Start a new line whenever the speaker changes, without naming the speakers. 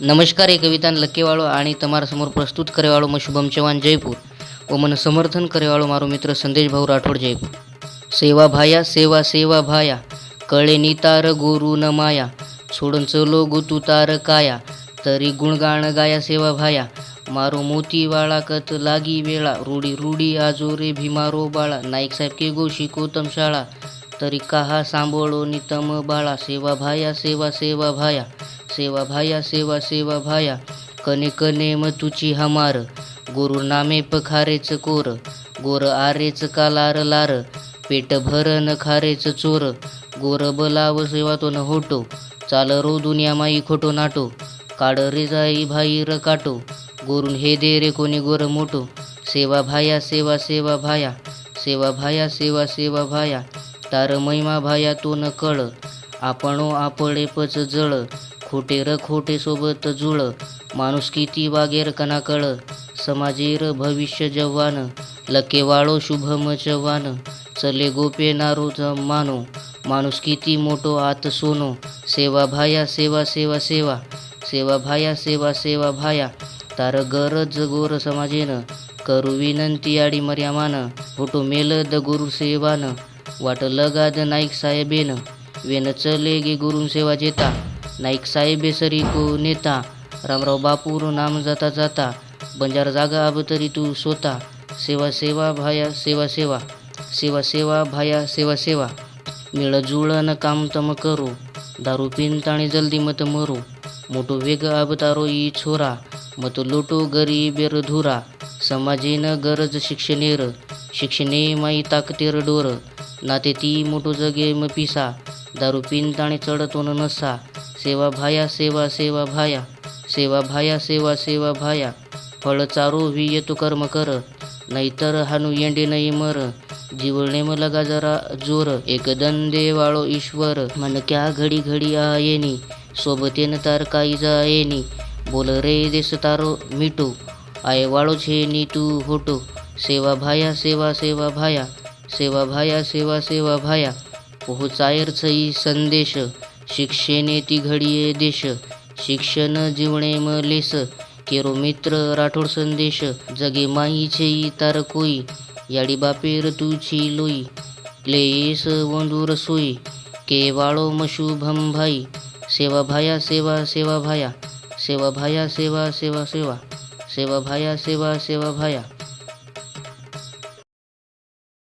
नमस्कार एक कविता लक्केवाळो आणि तुम्हाला समोर प्रस्तुत करेवाळो मग शुभम चव्हाण जयपूर. व मन समर्थन करेवाळो मारो मित्र संदेश भाऊ राठोड जयपूर. सेवा भाया सेवा सेवा भाया कळे नितार गोरु न माया सोडून चलो गो तू तार काया तरी गुणगाण गाया सेवा भाया मारो मोती वाळा कत लागी वेळा रूढी रूढी आजोरे भी मारो बाळा नाईक साहेब के गो शिको तमशाळा तरी कहा सांभळो नितम बाळा सेवा भाया सेवा सेवा भाया सेवा भाया सेवा सेवा भाया कने कने म तुची हमार. गोरु नामे पखारेच कोर गोर आरेच कालार लार पेट भर न खारेच चोर. गोर बलाव सेवा तो न होटो चाल रो दुनिया माई खोटो नाटो. काड रे जाई भाई र काटो गोरून हे दे रे कोणी गोर मोटो. सेवा भाया सेवा सेवा भाया सेवा भाया सेवा सेवा भाया तार महिमा भाया तो न कळ आपणो आपळे पच जळ. खोटे र खोटे सोबत जुळ. माणूस किती वागेर कणाकळ. समाजेर समाजीर भविष्य जवान लकेवाळो शुभम चव्हाण. चले गोपे नारो मानो माणूस किती मोठो आत सोनो. सेवा भाया सेवा सेवा सेवा. सेवा भाया सेवा सेवा भाया. तार गरज गोर समाजेन. करू विनंती आडी मर्यामान. फोटो मेल द गुरु सेवान. वाट लगाद नाईक साहेबेन. वेन चले गे गुरु सेवा जेता. नाईक साहेबे सरी को नेता रामराव बापूर नाम जाता जाता बंजार जागा अब तरी तू स्वता सेवा सेवा भाया सेवा सेवा सेवा सेवा भाया सेवा सेवा मिळजुळन काम तम करू दारू पिन ताणी जल्दी मत मरू मोठो वेग अब तारो ई छोरा मत लोटो गरीबेर धुरा समाजेन गरज शिक्षणेर शिक्षणे माई ताकतेर डोर नाते ती मोठो जगे म पिसा दारू पिन ताणे चढतो नसा सेवा भाया सेवा सेवा भाया सेवा भाया सेवा सेवा भाया फळ चारो वि येतो कर्म कर नाहीतर हानू येंडे नाही मर जिवळणे मला लगा जरा जोर एक दंदे वाळो ईश्वर मन क्या घडी घडी आयेनी सोबतेन तार काही जायेनी बोल रे देस तारो मिटो आय वाळो छेनी तू होटो सेवा भाया सेवा सेवा भाया सेवा भाया सेवा सेवा भाया पोहोचायर छई संदेश शिक्षेने ती घडीये देश शिक्षण जीवणे मलेस लेस. केरो मित्र राठोड संदेश जगे माई छेई तार कोई. याडी बापेर तुची लोई क्लेस वंदूर सोई. केवाळो मशुभम भाई सेवा भाया सेवा सेवा भाया. सेवा भाया सेवा सेवा सेवा. सेवा भाया सेवा सेवा भाया.